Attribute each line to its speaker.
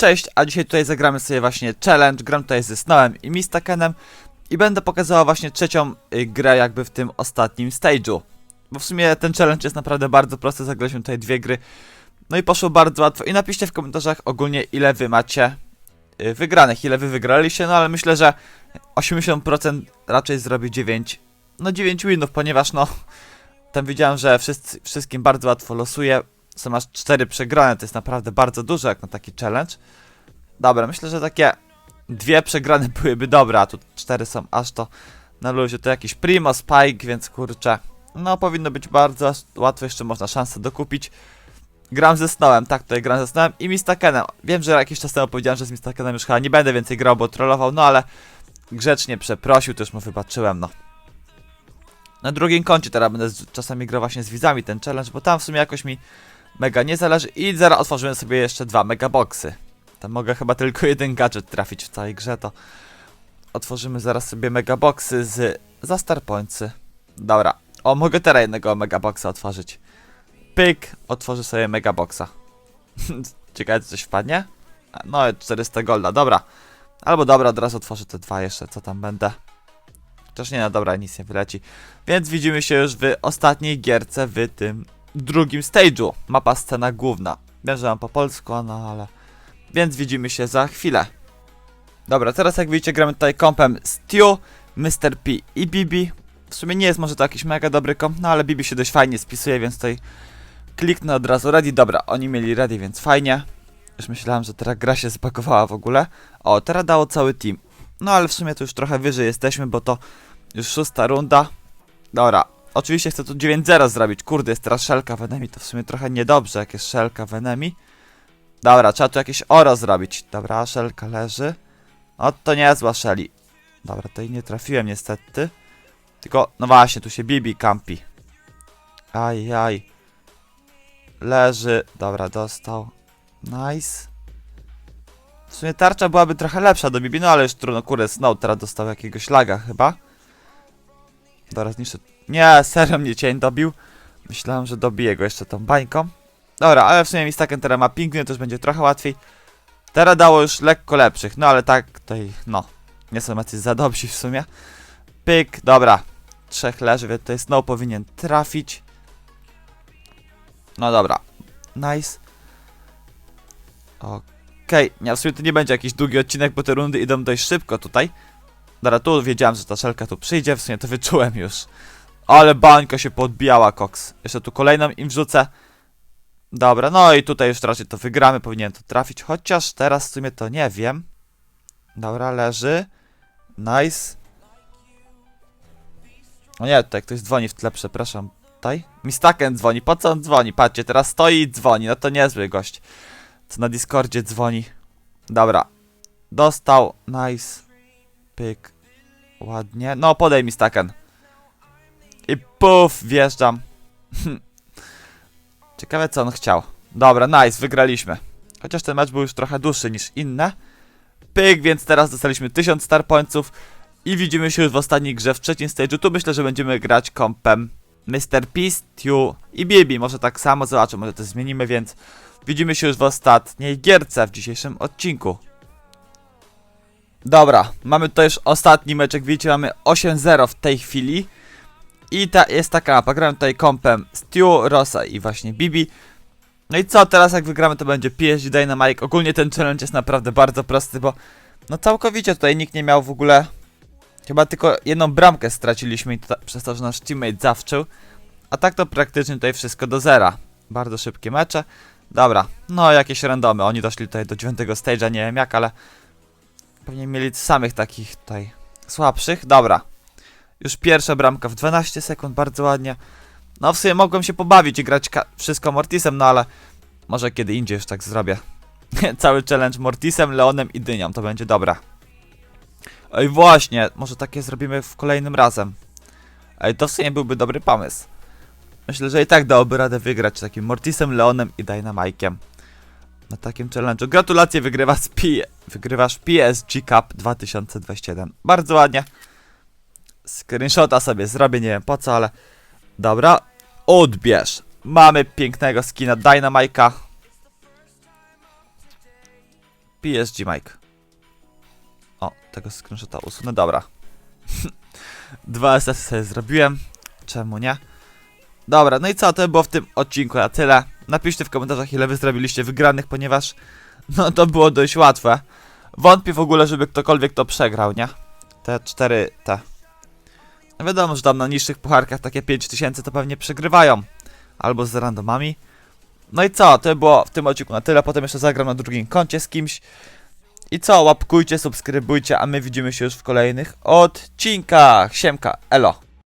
Speaker 1: Cześć, a dzisiaj tutaj zagramy sobie właśnie challenge, gram tutaj ze Snowem i Mistakenem i będę pokazywał właśnie trzecią y, grę jakby w tym ostatnim stage'u. Bo w sumie ten challenge jest naprawdę bardzo prosty, zagraliśmy tutaj dwie gry, no i poszło bardzo łatwo. I napiszcie w komentarzach ogólnie ile wy macie y, wygranych, ile wy wygraliście, no ale myślę, że 80% raczej zrobi 9, no 9 winów, ponieważ no tam widziałem, że wszyscy, wszystkim bardzo łatwo losuje, są aż 4 przegrane, to jest naprawdę bardzo dużo jak na taki challenge. Dobra, myślę, że takie dwie przegrane byłyby dobre, a tu cztery są aż to na luzie. To jakiś Primo, Spike, więc kurczę, no powinno być bardzo łatwo, jeszcze można szansę dokupić. Gram ze Snowem, tak, tutaj gram ze Snowem i Mistakenem. Wiem, że jakiś czas temu powiedziałem, że z Mistakenem już chyba nie będę więcej grał, bo trollował, no ale grzecznie przeprosił, już mu wybaczyłem, no. Na drugim koncie teraz będę czasami grał właśnie z widzami ten challenge, bo tam w sumie jakoś mi mega nie zależy i zaraz otworzymy sobie jeszcze dwa megaboxy. Tam mogę chyba tylko jeden gadżet trafić w całej grze, to otworzymy zaraz sobie megaboxy z za Starpointsy. Dobra, o mogę teraz jednego megaboxa otworzyć. Pyk, otworzę sobie megaboxa. Ciekawe, czy coś wpadnie? No, 400 golda, dobra. Albo dobra, od razu otworzę te dwa jeszcze, co tam będę. Chociaż nie, no dobra, nic nie wyleci. Więc widzimy się już w ostatniej gierce w tym drugim stage'u. Mapa scena główna. Wiem, że mam po polsku, no ale... Więc widzimy się za chwilę. Dobra, teraz jak widzicie gramy tutaj kompem Stu, Mr. P i Bibi. W sumie nie jest może to jakiś mega dobry komp, no ale Bibi się dość fajnie spisuje, więc tutaj kliknę od razu ready. Dobra, oni mieli ready, więc fajnie. Już myślałem, że teraz gra się spakowała w ogóle. O, teraz dało cały team. No ale w sumie to już trochę wyżej jesteśmy, bo to już szósta runda. Dobra, oczywiście chcę tu 9-0 zrobić. Kurde, jest teraz szelka w enemy, to w sumie trochę niedobrze, jak jest szelka w enemy. Dobra, trzeba tu jakieś oro zrobić. Dobra, szelka leży. O, to niezła szeli. Dobra, tutaj nie trafiłem niestety. Tylko, no właśnie, tu się Bibi kampi. Aj, aj. Leży. Dobra, dostał. Nice. W sumie tarcza byłaby trochę lepsza do Bibi, no ale już trudno. Kurde, Snow teraz dostał jakiegoś laga chyba. Dobra, zniszczę. Nie, serio mnie cień dobił. Myślałem, że dobiję go jeszcze tą bańką. Dobra, ale w sumie Mistaken teraz ma pingwin, to już będzie trochę łatwiej. Teraz dało już lekko lepszych, no ale tak tutaj, no, nie są jacyś za dobrzy w sumie. Pyk, dobra. Trzech leży, więc tutaj Snow powinien trafić. No dobra, nice. Okej, nie, w sumie to nie będzie jakiś długi odcinek, bo te rundy idą dość szybko tutaj. Dobra, tu wiedziałem, że ta szelka tu przyjdzie, w sumie to wyczułem już. Ale bańka się podbijała, Cox. Jeszcze tu kolejną im wrzucę. Dobra, no i tutaj już raczej to wygramy, powinien to trafić, chociaż teraz w sumie to nie wiem. Dobra, leży. Nice. O nie, tutaj ktoś dzwoni w tle, przepraszam. Tutaj? Mistaken dzwoni, po co on dzwoni? Patrzcie, teraz stoi i dzwoni, no to niezły gość. Co na Discordzie dzwoni. Dobra. Dostał, nice. Pyk. Ładnie. No, podaj mi staken. I puf, wjeżdżam. Ciekawe co on chciał. Dobra, nice, wygraliśmy. Chociaż ten mecz był już trochę dłuższy niż inne. Pyk, więc teraz dostaliśmy 1000 star pointsów. I widzimy się już w ostatniej grze w trzecim stage'u. Tu myślę, że będziemy grać kompem Mr. Stu i Bibi. Może tak samo, zobaczę, może to zmienimy, więc widzimy się już w ostatniej gierce w dzisiejszym odcinku. Dobra, mamy tutaj już ostatni mecz, jak widzicie mamy 8-0 w tej chwili. I ta jest taka mapa, grałem tutaj kompem Stu, Rosa i właśnie Bibi. No i co, teraz jak wygramy to będzie PSG Dynamite. Ogólnie ten challenge jest naprawdę bardzo prosty, bo no całkowicie tutaj nikt nie miał w ogóle... Chyba tylko jedną bramkę straciliśmy to, przez to, że nasz teammate zawczył. A tak to praktycznie tutaj wszystko do zera. Bardzo szybkie mecze. Dobra, no jakieś randomy. Oni doszli tutaj do dziewiątego stage'a, nie wiem jak, ale pewnie mieli samych takich tutaj słabszych. Dobra. Już pierwsza bramka w 12 sekund, bardzo ładnie. No w sumie mogłem się pobawić i grać wszystko Mortisem, no ale może kiedy indziej już tak zrobię. Cały challenge Mortisem, Leonem i Dynią, to będzie dobra. Ej właśnie, może takie zrobimy w kolejnym razem. Ej, to w sumie byłby dobry pomysł. Myślę, że i tak dałoby radę wygrać takim Mortisem, Leonem i Dynamike'iem. Na takim challenge'u. Gratulacje, wygrywasz, P wygrywasz PSG Cup 2021. Bardzo ładnie. Screenshota sobie zrobię, nie wiem po co, ale... Dobra, odbierz. Mamy pięknego skina Dynamike'a. PSG Mike. O, tego screenshota usunę, dobra. Dwa SS sobie zrobiłem. Czemu nie? Dobra, no i co, to było w tym odcinku na tyle. Napiszcie w komentarzach, ile wy zrobiliście wygranych, ponieważ no to było dość łatwe. Wątpię w ogóle, żeby ktokolwiek to przegrał, nie? Te cztery, te. No wiadomo, że tam na niższych pucharkach takie 5000 to pewnie przegrywają. Albo z randomami. No i co, to było w tym odcinku na tyle. Potem jeszcze zagram na drugim koncie z kimś. I co, łapkujcie, subskrybujcie, a my widzimy się już w kolejnych odcinkach. Siemka, elo.